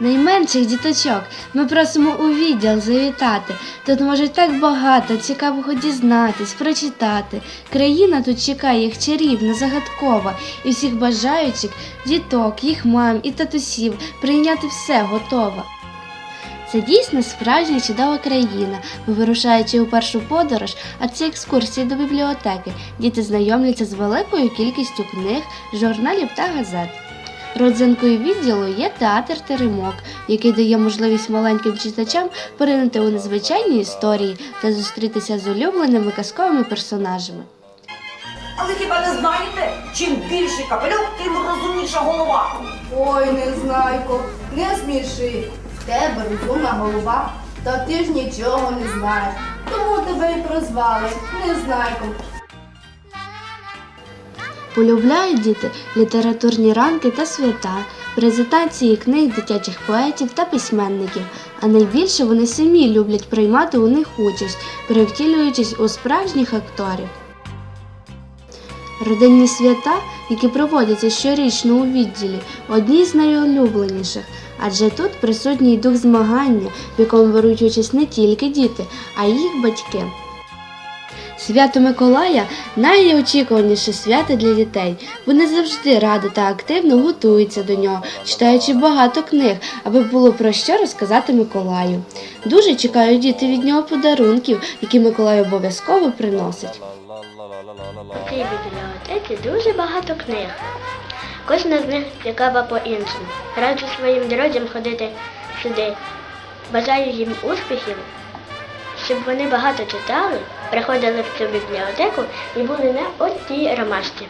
найменших діточок ми просимо у відділ завітати. Тут можуть так багато цікавого дізнатись, прочитати. Країна тут чекає їх чарівна, загадкова, і всіх бажаючих діток, їх мам і татусів прийняти все готова. Це дійсно справжня чудова країна. Бо вирушаючи у першу подорож, а це екскурсії до бібліотеки, діти знайомляться з великою кількістю книг, журналів та газет. Родзинкою відділу є театр Теремок, який дає можливість маленьким читачам поринути у незвичайні історії та зустрітися з улюбленими казковими персонажами. Але хіба не знаєте, чим більший капелюх, тим розумніша голова. Ой, незнайко, не сміши. В тебе розумна голова, та ти ж нічого не знаєш. Тому тебе й прозвали Незнайком. Полюбляють діти літературні ранки та свята, презентації книг дитячих поетів та письменників. А найбільше вони самі люблять приймати у них участь, перевтілюючись у справжніх акторів. Родинні свята, які проводяться щорічно у відділі, одні з найулюбленіших, адже тут присутній дух змагання, в якому беруть участь не тільки діти, а й їх батьки. Свято Миколая найочікуваніше свято для дітей. Вони завжди радо та активно готуються до нього, читаючи багато книг, аби було про що розказати Миколаю. Дуже чекають діти від нього подарунків, які Миколай обов'язково приносить. Цій бібліотеці дуже багато книг. Кожна з них цікава по-іншому. Раджу своїм друзям ходити сюди. Бажаю їм успіхів, щоб вони багато читали, приходили в цю бібліотеку і були не одній ромашці.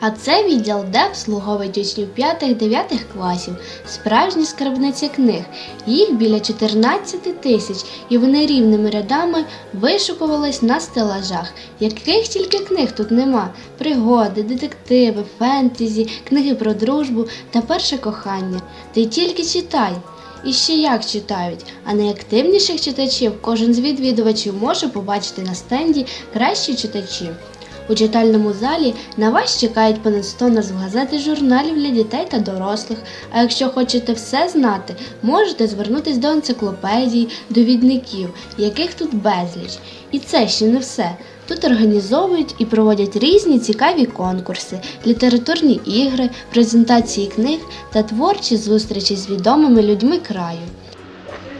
А це відділ, де обслуговують учнів 5-9 класів, справжні скарбниці книг. Їх біля 14 тисяч, і вони рівними рядами вишукувались на стелажах. Яких тільки книг тут нема: пригоди, детективи, фентезі, книги про дружбу та перше кохання. Ти тільки читай. І ще як читають, а найактивніших читачів кожен з відвідувачів може побачити на стенді кращі читачі. У читальному залі на вас чекають понад 100 назв газет і журналів для дітей та дорослих. А якщо хочете все знати, можете звернутися до енциклопедій, довідників, яких тут безліч. І це ще не все. Тут організовують і проводять різні цікаві конкурси, літературні ігри, презентації книг та творчі зустрічі з відомими людьми краю.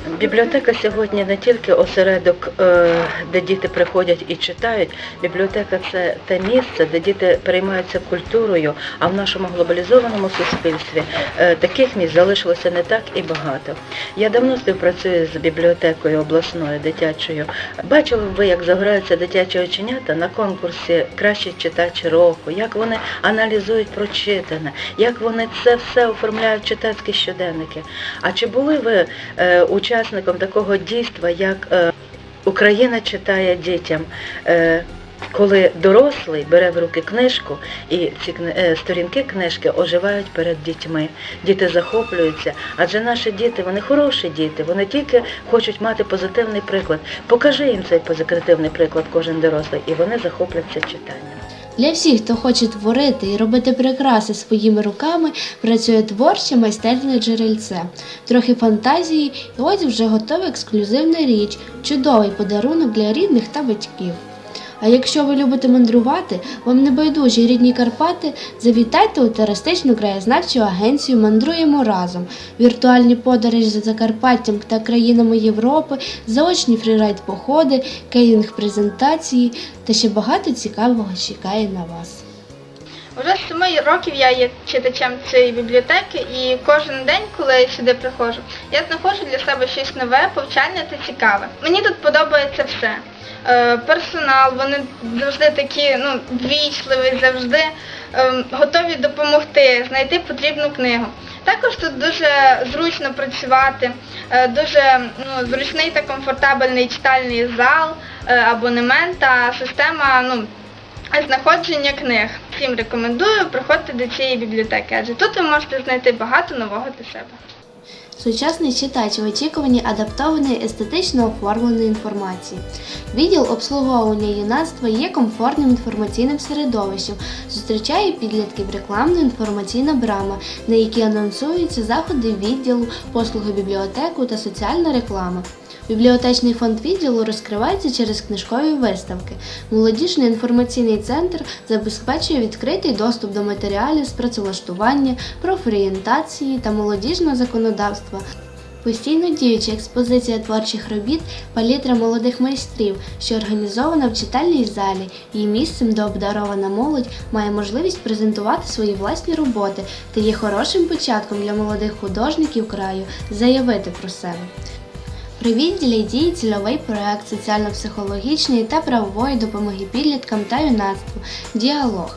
Бібліотека сьогодні не тільки осередок, е, де діти приходять і читають. Бібліотека це те місце, де діти переймаються культурою, а в нашому глобалізованому суспільстві е, таких місць залишилося не так і багато. Я давно співпрацюю з бібліотекою обласною дитячою. Бачили б ви, як загораються дитячі оченята на конкурсі Кращий читач року, як вони аналізують прочитане, як вони це все оформляють в читацькі щоденники. А чи були ви е, учасником такого дійства, як е, Україна читає дітям? Е, коли дорослий бере в руки книжку, і ці е, сторінки книжки оживають перед дітьми. Діти захоплюються, адже наші діти, вони хороші діти, вони тільки хочуть мати позитивний приклад. Покажи їм цей позитивний приклад, кожен дорослий, і вони захопляться читанням. Для всіх, хто хоче творити і робити прикраси своїми руками, працює творче майстерне джерельце. Трохи фантазії, і ось вже готова ексклюзивна річ, чудовий подарунок для рідних та батьків. А якщо ви любите мандрувати, вам не байдужі рідні Карпати, завітайте у туристичну краєзнавчу агенцію Мандруємо разом. Віртуальні подорожі за Закарпаттям та країнами Європи, заочні фрірайд-походи, кейлінг-презентації та ще багато цікавого чекає на вас. Уже з семи років я є читачем цієї бібліотеки, і кожен день, коли я сюди приходжу, я знаходжу для себе щось нове, повчальне та цікаве. Мені тут подобається все. Е, персонал, вони завжди такі ну, ввічливі, завжди ем, готові допомогти, знайти потрібну книгу. Також тут дуже зручно працювати, е, дуже ну, зручний та комфортабельний читальний зал, е, абонемент та система ну, знаходження книг. Всім рекомендую приходити до цієї бібліотеки, адже тут ви можете знайти багато нового для себе. Сучасний читач в очікуванні адаптованої естетично оформленої інформації. Відділ обслуговування юнацтва є комфортним інформаційним середовищем Зустрічає підлітків рекламно-інформаційна брама, на якій анонсуються заходи відділу, послуги бібліотеку та соціальна реклама. Бібліотечний фонд відділу розкривається через книжкові виставки. Молодіжний інформаційний центр забезпечує відкритий доступ до матеріалів з працевлаштування, профорієнтації та молодіжного законодавства. Постійно діюча експозиція творчих робіт палітра молодих майстрів, що організована в читальній залі. Її місцем, де обдарована молодь має можливість презентувати свої власні роботи та є хорошим початком для молодих художників краю заявити про себе. При відділі діє цільовий проект соціально-психологічної та правової допомоги підліткам та юнацтву Діалог.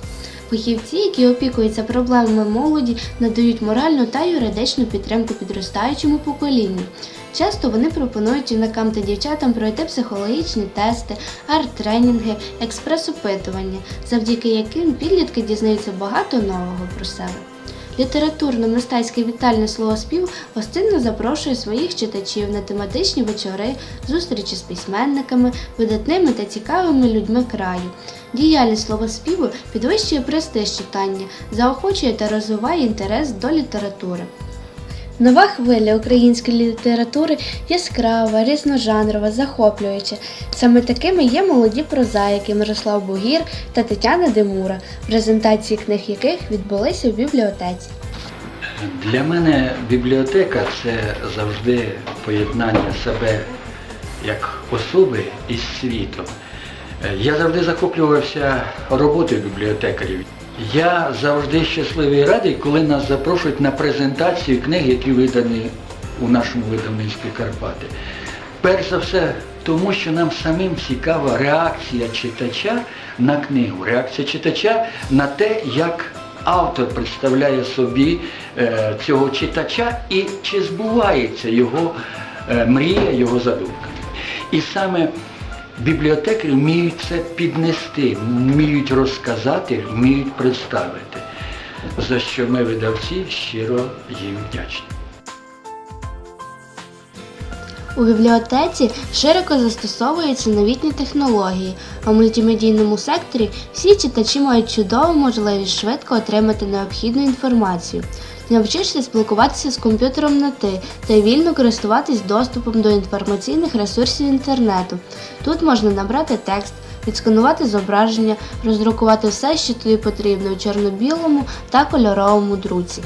Фахівці, які опікуються проблемами молоді, надають моральну та юридичну підтримку підростаючому поколінню. Часто вони пропонують юнакам та дівчатам пройти психологічні тести, арт-тренінги, експрес-опитування, завдяки яким підлітки дізнаються багато нового про себе. Літературно-мистецький вітальний словоспів гостинно запрошує своїх читачів на тематичні вечори, зустрічі з письменниками, видатними та цікавими людьми краю. Діяльність словоспіву підвищує престиж читання, заохочує та розвиває інтерес до літератури. Нова хвиля української літератури яскрава, різножанрова, захоплююча. Саме такими є молоді прозаїки Мирослав Бугір та Тетяна Демура, презентації книг яких відбулися в бібліотеці. Для мене бібліотека це завжди поєднання себе як особи із світом. Я завжди захоплювався роботою бібліотекарів. Я завжди щасливий і радий, коли нас запрошують на презентацію книг, які видані у нашому видавництві Карпати. Перш за все, тому що нам самим цікава реакція читача на книгу, реакція читача на те, як автор представляє собі е, цього читача і чи збувається його е, мрія, його задумка. І саме бібліотекарі вміють це піднести, вміють розказати, вміють представити, за що ми, видавці, щиро їм вдячні. У бібліотеці широко застосовуються новітні технології, а в мультимедійному секторі всі читачі мають чудову можливість швидко отримати необхідну інформацію. Навчишся спілкуватися з комп'ютером на ти та вільно користуватись доступом до інформаційних ресурсів інтернету. Тут можна набрати текст, відсканувати зображення, роздрукувати все, що тобі потрібно у чорно-білому та кольоровому друці.